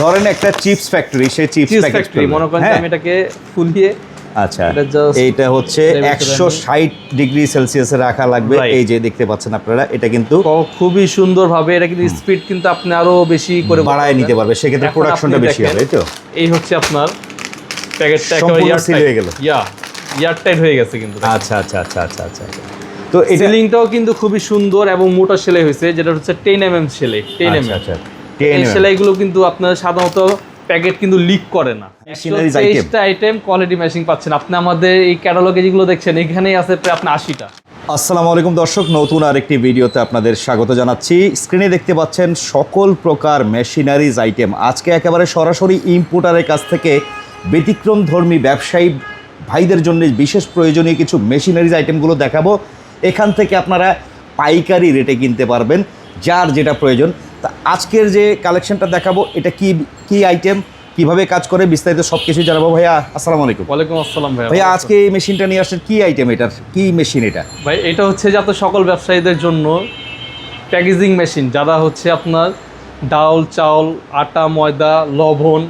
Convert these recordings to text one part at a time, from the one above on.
ধরেন একটা chips factory সেই চিপস ফ্যাক্টরি মনে করেন আমি এটাকে ফুলিয়ে আচ্ছা এটা এইটা হচ্ছে একশো ষাট ডিগ্রি সেলসিয়াসে রাখা লাগবে। এই যে দেখতে পাচ্ছেন আপনারা এটা কিন্তু খুবই সুন্দর ভাবে এটা কিন্তু স্পিড কিন্তু আপনি আরও বেশি করে বাড়ায় নিতে পারবে। সেক্ষেত্রে প্রোডাকশনটা বেশি হবে এই তো? এই হচ্ছে আপনার প্যাকেটটা সম্পূর্ণ seal হয়ে গেল। ইয়া ইয়ার টাইট হয়ে গেছে কিন্তু। আচ্ছা আচ্ছা আচ্ছা আচ্ছা আচ্ছা। আচ্ছা। তো এটা সিলিংটাও কিন্তু খুবই সুন্দর এবং মোটা সেলাই হয়েছে যেটা হচ্ছে টেন এম এম সেলাই টেন এম আচ্ছা এম আচ্ছা। এই সেলাইগুলো কিন্তু আপনার সাধারণত প্যাকেট কিন্তু লিক করে না। তেইশটা আইটেম কোয়ালিটি ম্যাচিং পাচ্ছেন। আপনি আমাদের এই ক্যাটালগে যেগুলো দেখছেন এখানেই আছে প্রায় আপনার আশিটা। আসসালামু আলাইকুম দর্শক নতুন আরেকটি ভিডিওতে আপনাদের স্বাগত জানাচ্ছি। স্ক্রিনে দেখতে পাচ্ছেন সকল প্রকার মেশিনারিজ আইটেম আজকে একেবারে সরাসরি ইম্পোর্টারের কাছ থেকে ব্যতিক্রম ধর্মী ব্যবসায়ী ভাইদের জন্য বিশেষ প্রয়োজনীয় কিছু মেশিনারিজ আইটেমগুলো দেখাবো। এখান থেকে আপনারা পাইকারি রেটে কিনতে পারবেন যার যেটা প্রয়োজন। তা আজকের যে কালেকশনটা দেখাবো এটা কি কি আইটেম কীভাবে কাজ করে বিস্তারিত সব কিছু জানাব। ভাইয়া আসসালামু আলাইকুম। ওয়ালাইকুম আসসালাম ভাই ভাইয়া আজকে এই মেশিনটা নিয়ে আসছেন কি আইটেম এটার? কি মেশিন এটা? ভাই এটা হচ্ছে যাতে সকল ব্যবসায়ীদের জন্য প্যাকেজিং মেশিন যারা হচ্ছে আপনার ডাল চাউল আটা ময়দা লবণ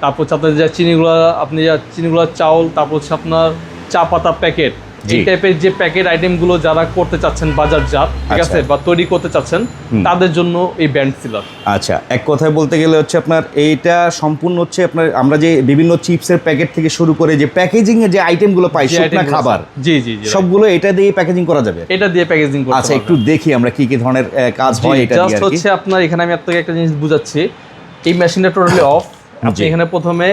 তারপর হচ্ছে আপনার যা চিনিগুলো আপনি যা চিনিগুলো চাউল তারপর হচ্ছে আপনার চা পাতা প্যাকেট। এই টাইপের যে প্যাকেট আইটেমগুলো যারা করতে চাচ্ছেন বাজারজাত ঠিক আচ্ছা। আছে বা তৈরি করতে চাচ্ছেন তাদের জন্য এই ব্যান্ড সিলার আচ্ছা এক কথায় বলতে গেলে হচ্ছে আপনার এইটা সম্পূর্ণ হচ্ছে আপনার আমরা যে বিভিন্ন চিপসের প্যাকেট থেকে শুরু করে যে প্যাকেজিং এর যে আইটেমগুলো পাই শুকনা খাবার জি জি সবগুলো এটা দিয়ে প্যাকেজিং করা যাবে? এটা দিয়ে প্যাকেজিং করতে আচ্ছা একটু দেখি আমরা কি কি ধরনের কাজ হয় এটা দিয়ে জাস্ট হচ্ছে আপনার এখানে আমি আপনাকে একটা জিনিস বুঝাচ্ছি। এই মেশিনটা টোটালি অফ আপনি এখানে প্রথমে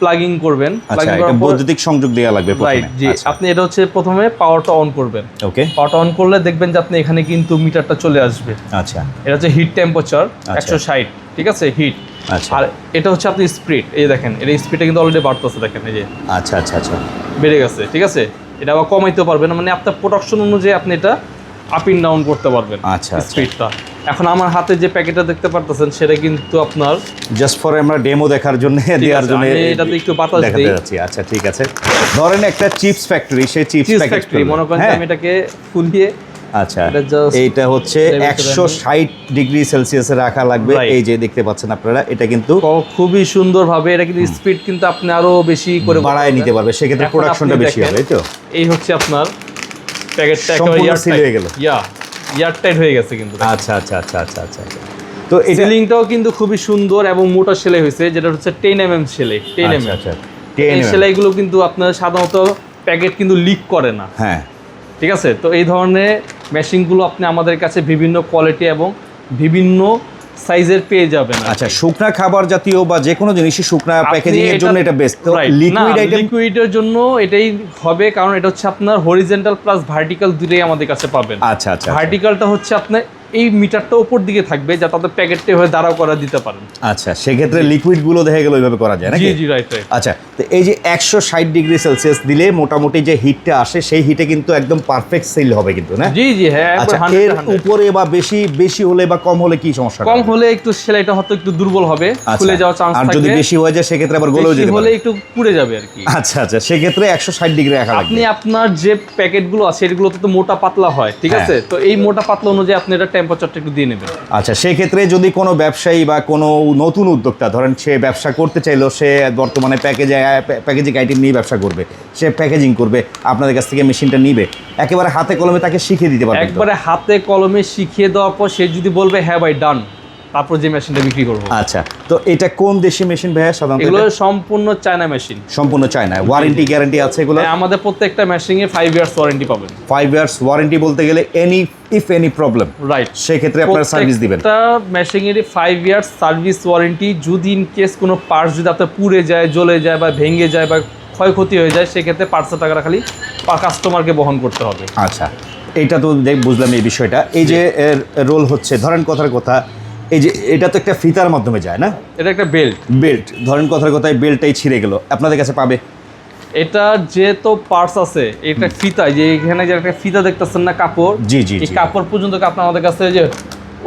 প্লাগিং করবেন আচ্ছা বৈদ্যুতিক সংযোগ দেওয়া লাগবে রাইট জি আপনি এটা হচ্ছে প্রথমে পাওয়ারটা অন করবেন। ওকে পাওয়ারটা অন করলে দেখবেন যে আপনি এখানে কিন্তু মিটারটা চলে আসবে। আচ্ছা। এটা হচ্ছে হিট টেম্পারেচার আচ্ছা। একশো ষাট ঠিক আছে? হিট আচ্ছা। আর এটা হচ্ছে আপনি স্পিড এই দেখেন এর স্পিডটা কিন্তু অলরেডি বাড়তেছে দেখেন এই যে। আচ্ছা আচ্ছা আচ্ছা। বেড়ে গেছে ঠিক আছে? এটা আবার কমাইতে পারবেন মানে আপনার প্রোডাকশন অনুযায়ী আপনি এটা আপ ইন ডাউন করতে পারবেন আচ্ছা, আচ্ছা। স্পিডটা এখন আমার হাতে যে প্যাকেটটা দেখতে পারতেছেন সেটা কিন্তু আপনার জাস্ট ফর আমরা ডেমো দেখার জন্য দেওয়ার জন্য এটাতে একটু বাতাস দিই। যাচ্ছি। আচ্ছা ঠিক আছে। ধরেন একটা চিপস ফ্যাক্টরি সেই চিপস ফ্যাক্টরি মনে করেন আমি এটাকে ফুলিয়ে আচ্ছা এইটা হচ্ছে একশো ষাট ডিগ্রি সেলসিয়াসে রাখা লাগবে। এই যে দেখতে পাচ্ছেন আপনারা এটা কিন্তু খুবই সুন্দর ভাবে এটা কিন্তু স্পিড কিন্তু আপনি আরও বেশি করে বাড়ায় নিতে পারবে। সেক্ষেত্রে প্রোডাকশনটা বেশি হবে তো? এই হচ্ছে আপনার প্যাকেটটা হয়ে গেল। ইয়া ইয়ার টাইট হয়ে গেছে কিন্তু। আচ্ছা আচ্ছা আচ্ছা আচ্ছা আচ্ছা। তো এই সিলিংটাও কিন্তু খুবই সুন্দর এবং মোটা সেলাই হয়েছে যেটা হচ্ছে টেন এম এম সেলাই টেন এম আচ্ছা আচ্ছা এই 10 mm সেলাইগুলো কিন্তু আপনার সাধারণত প্যাকেট কিন্তু লিক করে না। হ্যাঁ। ঠিক আছে? তো এই ধরনের মেশিনগুলো আপনি আমাদের কাছে বিভিন্ন কোয়ালিটি এবং বিভিন্ন সাইজের পেয়ে যাবেন আচ্ছা শুকনা খাবার জাতীয় বা যে কোনো জিনিসই শুকনা প্যাকেজিং এর জন্য এটা বেস্ট তো লিকুইড আইটেম লিকুইডের জন্য এটাই হবে কারণ এটা হচ্ছে আপনার হরিজন্টাল প্লাস ভার্টিক্যাল দুটোই আমাদের কাছে পাবেন। আচ্ছা আচ্ছা ভার্টিক্যালটা হচ্ছে আপনার এই মিটারটা উপর দিকে থাকবে যাতে আপনার প্যাকেটটা হয়ে দাঁড়াও করা দিতে পারেন। আচ্ছা সেক্ষেত্রে লিকুইডগুলো দেখা গেল ওইভাবে করা যায় জি জি রাইট রাইট আচ্ছা তো এই যে একশো ষাট ডিগ্রি সেলসিয়াস দিলে মোটামুটি যে হিটটা আসে সেই হিটে কিন্তু একদম পারফেক্ট সেল হবে কিন্তু না? জি জি হ্যাঁ আচ্ছা এর উপরে বা বেশি বেশি হলে বা কম হলে কি সমস্যা কম হলে একটু সেলাইটা হয়তো একটু দুর্বল হবে খুলে যাওয়ার চান্স আচ্ছা। আর যদি বেশি হয়ে যায় সেক্ষেত্রে আবার গলেও যেতে হলে পারে। একটু পুড়ে যাবে আর কি। আচ্ছা আচ্ছা সেক্ষেত্রে একশো ষাট ডিগ্রি রাখা লাগবে। আপনি আপনার যে প্যাকেটগুলো আছে এগুলোতে তো মোটা পাতলা হয় ঠিক হ্যাঁ। আছে? তো এই মোটা পাতলা অনুযায়ী আপনি এটা টেম্পারেচারটা একটু দিয়ে নেবেন। আচ্ছা সেক্ষেত্রে যদি কোনো ব্যবসায়ী বা কোনো নতুন উদ্যোক্তা ধরেন সে ব্যবসা করতে চাইলো সে বর্তমানে প্যাকেজে প্যাকেজিং আইটেম নিয়ে ব্যবসা করবে সে প্যাকেজিং করবে আপনাদের কাছ থেকে মেশিনটা নিবে একেবারে হাতে কলমে তাকে শিখিয়ে দিতে পারবে একবারে হাতে কলমে শিখিয়ে দেওয়ার পর সে যদি বলবে হ্যাঁ ভাই ডান তারপর যে মেশিনটা বিক্রি করব। আচ্ছা তো এটা কোন দেশি মেশিন ভাইয়া? সাধারণত এগুলো সম্পূর্ণ চায়না মেশিন। সম্পূর্ণ চায় না ওয়ারেন্টি গ্যারান্টি আছে এগুলো? আমাদের প্রত্যেকটা মেশিনে ফাইভ ইয়ার্স ওয়ারেন্টি পাবেন। ফাইভ ইয়ার্স ওয়ারেন্টি বলতে গেলে any if any problem right সেক্ষেত্রে আপনারা সার্ভিস দিবেন। প্রত্যেকটা মেশিনেরই ফাইভ ইয়ার্স সার্ভিস ওয়ারেন্টি যদি ইন কেস কোনো পার্টস যদি আপনার পুড়ে যায় জ্বলে যায় বা ভেঙে যায় বা ক্ষয়ক্ষতি হয়ে যায় সেক্ষেত্রে পার্টসের টাকাটা খালি কাস্টমারকে বহন করতে হবে। আচ্ছা এটা তো দেখ বুঝলাম এই বিষয়টা। এই যে রোল হচ্ছে ধরেন কথার কথা এই যে এটা তো একটা ফিতার মাধ্যমে যায় না? এটা একটা বেল্ট। বেল্ট। ধরেন কথার কথায় বেল্টটাই ছিঁড়ে গেল। আপনাদের কাছে পাবে। এটা যেহেতু পার্টস আছে এটা ফিতা যে এখানে যে একটা ফিতা দেখতেছেন না কাপড়? জি, জি, এই কাপড় পর্যন্ত কি আপনি আমাদের কাছে যে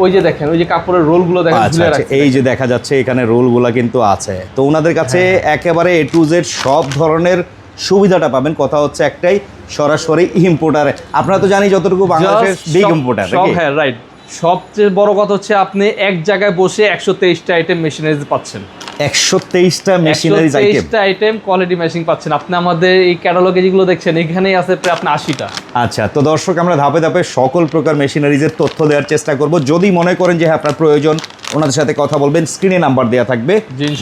ওই যে দেখেন ওই যে কাপড়ের রোলগুলো দেখেন আচ্ছা আচ্ছা এই যে দেখা যাচ্ছে এখানে রোলগুলা কিন্তু আছে। তো ওনাদের কাছে হ্যাঁ। একেবারে এ টু জেড সব ধরনের সুবিধাটা পাবেন। কথা হচ্ছে একটাই সরাসরি ইম্পোর্টার। আপনারা তো জানি যতটুকু বাংলাদেশের বিগ ইম্পোর্টার হ্যাঁ রাইট সবচেয়ে বড় কথা হচ্ছে আপনি এক জায়গায় বসে একশো তেইশটা আইটেম মেশিনারিজ পাচ্ছেন। একশো তেইশটা মেশিনারিজ তেইশটা আইটেম কোয়ালিটি মেশিন পাচ্ছেন। আপনি আমাদের এই ক্যাটালগে যেগুলো দেখছেন এখানেই আছে প্রায় আপনার আশিটা। আচ্ছা তো দর্শক আমরা ধাপে ধাপে সকল প্রকার মেশিনারিজের তথ্য দেওয়ার চেষ্টা করব। যদি মনে করেন যে হ্যাঁ আপনার প্রয়োজন ওনাদের সাথে কথা বলবেন। স্ক্রিনে নাম্বার দেওয়া থাকবে।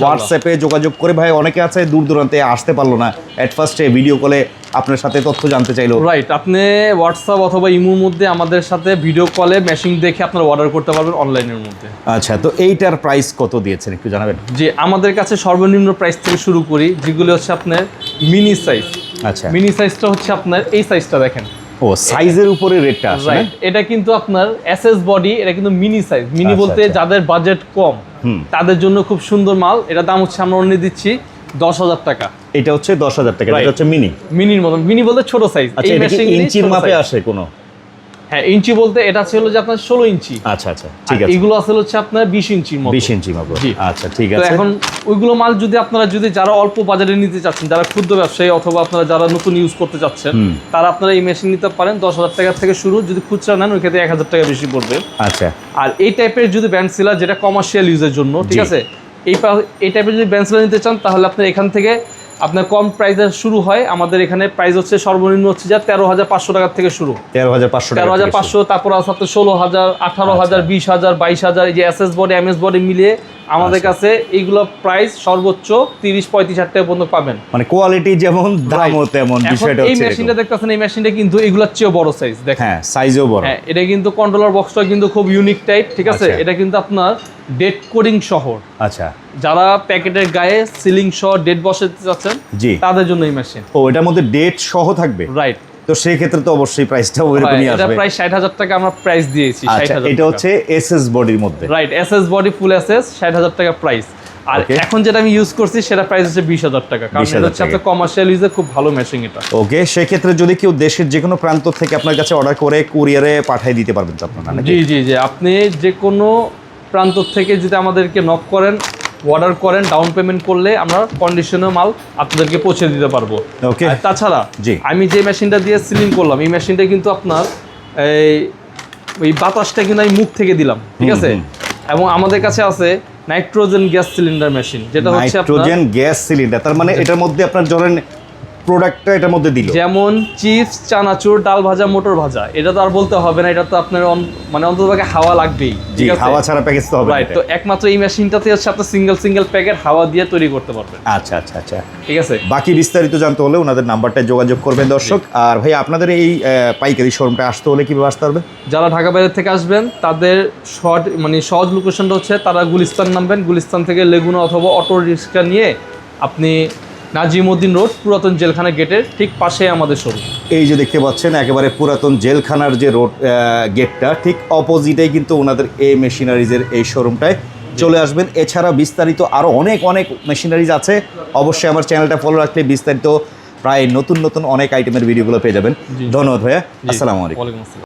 হোয়াটসঅ্যাপে যোগাযোগ করে ভাই অনেকে আছে দূর দূরান্তে আসতে পারল না। অ্যাট ফার্স্টে ভিডিও কলে আপনার সাথে তথ্য জানতে চাইলো। রাইট আপনি হোয়াটসঅ্যাপ অথবা ইমোর মধ্যে আমাদের সাথে ভিডিও কলে মেশিন দেখে আপনারা অর্ডার করতে পারবেন অনলাইনের মধ্যে। আচ্ছা তো এইটার প্রাইস কত দিয়েছেন একটু জানাবেন? যে আমাদের কাছে সর্বনিম্ন প্রাইস থেকে শুরু করি যেগুলো হচ্ছে আপনার মিনি সাইজ আচ্ছা। মিনি সাইজটা হচ্ছে আপনার এই সাইজটা দেখেন। ও সাইজের উপরে রেটটা আসে এটা কিন্তু আপনার এসএস বডি এটা কিন্তু মিনি সাইজ মিনি বলতে আচ্ছা। যাদের বাজেট কম। তাদের জন্য খুব সুন্দর মাল। এটা দাম হচ্ছে আমরা অন্য দিচ্ছি দশ হাজার টাকা। এটা হচ্ছে দশ হাজার টাকা এটা হচ্ছে মিনি মিনির মতন। মিনি বলতে ছোট সাইজ আচ্ছা ইঞ্চির মাপে আসে কোনো? হ্যাঁ ইঞ্চি বলতে এটা ছিল যে আপনার ষোলো ইঞ্চি। আচ্ছা আচ্ছা ঠিক আছে। এগুলো আসলে হচ্ছে আপনার বিশ ইঞ্চির মতো। বিশ ইঞ্চি মাপে আচ্ছা ঠিক আছে। এখন ওইগুলো মাল যদি আপনারা যদি যারা অল্প বাজারে নিতে চাচ্ছেন যারা ক্ষুদ্র ব্যবসায়ী অথবা আপনারা যারা নতুন ইউজ করতে চাচ্ছেন তারা আপনারা এই মেশিন নিতে পারেন। দশ হাজার টাকা থেকে শুরু যদি খুচরা নেন ওই ক্ষেত্রে এক হাজার টাকা বেশি পড়বে। আচ্ছা। আর এই টাইপের যদি ব্যান্ড সিলার যেটা কমার্শিয়াল ইউজের জন্য ঠিক আছে? এই এই টাইপের যদি ব্যান্ড সিলার নিতে চান তাহলে আপনার এখান থেকে আপনার কম প্রাইসে শুরু হয় আমাদের এখানে প্রাইস হচ্ছে সর্বনিম্ন হচ্ছে যা তেরো হাজার পাঁচশো টাকার থেকে শুরু তেরো হাজার পাঁচশো তেরো হাজার পাঁচশো তারপর আছে আপনার ষোলো হাজার আঠারো। হাজার বিশ হাজার বাইশ হাজার এই যে S S body M S body মিলিয়ে আমাদের আচ্ছা। কাছে এইগুলো প্রাইস সর্বোচ্চ তিরিশ পঁয়ত্রিশ হাজার টাকা পর্যন্ত পাবেন। মানে কোয়ালিটি যেমন দামও তেমন বিষয়টা এই মেশিনটা দেখতেছেন এই মেশিনটা কিন্তু এগুলোর চেয়েও বড় সাইজ দেখেন। হ্যাঁ সাইজও বড়। হ্যাঁ এটা কিন্তু কন্ট্রোলার বক্সটা কিন্তু খুব ইউনিক টাইপ ঠিক আছে? আচ্ছা। এটা কিন্তু আপনার ডেট কোডিং শহর। আচ্ছা। যারা প্যাকেটের গায়ে সিলিং সহ ডেট বসাতে চাচ্ছেন জি। তাদের জন্য এই মেশিন ও এটার মধ্যে ডেট সহ থাকবে? রাইট তো সেই ক্ষেত্রে তো অবশ্যই প্রাইসটা ওইরকমই এটা আসবে। প্রায় ষাট হাজার টাকা আমরা প্রাইস দিয়েছি ষাট আচ্ছা হাজার এটা হচ্ছে এসএস বডির মধ্যে। Right S S body full S S ষাট হাজার টাকা প্রাইস আর এখন যেটা আমি ইউজ করছি সেটা প্রাইস হচ্ছে বিশ হাজার টাকা। কারণ 20,000 এটা হচ্ছে আপনার কমার্শিয়াল ইউজে খুব ভালো মেশিন এটা। ওকে সেক্ষেত্রে যদি কেউ দেশের যে কোনো প্রান্ত থেকে আপনার কাছে অর্ডার করে কুরিয়ারে পাঠিয়ে দিতে পারবেন তো আপনারা জি জি জি আপনি যে কোনো প্রান্ত থেকে যদি আমাদেরকে নক করেন অর্ডার করেন ডাউন পেমেন্ট করলে আমরা কন্ডিশনের মাল আপনাদেরকে পৌঁছে দিতে পারব। ওকে তাছাড়া জি। আমি যে মেশিনটা দিয়ে সিলিং করলাম এই মেশিনটা কিন্তু আপনার এই ওই বাতাসটা কিন্তু আমি মুখ থেকে দিলাম ঠিক আছে? এবং আমাদের কাছে আছে নাইট্রোজেন গ্যাস সিলিন্ডার মেশিন যেটা হচ্ছে নাইট্রোজেন গ্যাস সিলিন্ডার তার মানে এটার মধ্যে আপনার ধরেন প্রোডাক্টটা এটার মধ্যে দিল। যেমন চিপস চানাচুর ডাল ভাজা মোটর ভাজা। এটা তো আর বলতে হবে না এটা তো আপনার মানে অন্ততপক্ষে হাওয়া লাগবেই জি হাওয়া ছাড়া প্যাকেজ তো হবে না রাইট তো একমাত্র এই মেশিনটাতে হচ্ছে আপনার সিঙ্গেল সিঙ্গেল প্যাকেট হাওয়া দিয়ে তৈরি করতে পারবেন। আচ্ছা আচ্ছা আচ্ছা। ঠিক আছে? বাকি বিস্তারিত জানতে হলে ওনাদের নাম্বারটা যোগাযোগ করবেন দর্শক। আর ভাই আপনাদের এই পাইকারি শোরুমটা আসতে হলে কীভাবে আসতে হবে যারা ঢাকা বাইরে থেকে আসবেন তাদের শর্ট মানে সহজ লোকেশনটা হচ্ছে তারা গুলিস্তান নামবেন। গুলিস্তান থেকে লেগুনা অথবা অটো রিক্সা নিয়ে আপনি নাজিমুদ্দিন রোড পুরাতন জেলখানা গেটের ঠিক পাশে আমাদের শোরুম। এই যে দেখতে পাচ্ছেন একেবারে পুরাতন জেলখানার যে রোড গেটটা ঠিক অপোজিটেই কিন্তু ওনাদের এই মেশিনারিজের এই শোরুমটায় চলে আসবেন। এছাড়া বিস্তারিত আরও অনেক অনেক মেশিনারিজ আছে। অবশ্যই আমার চ্যানেলটা ফলো রাখলে বিস্তারিত প্রায় নতুন নতুন অনেক আইটেমের ভিডিওগুলো পেয়ে যাবেন। ধন্যবাদ ভাইয়া। আসসালামু আলাইকুম। আসসালাম।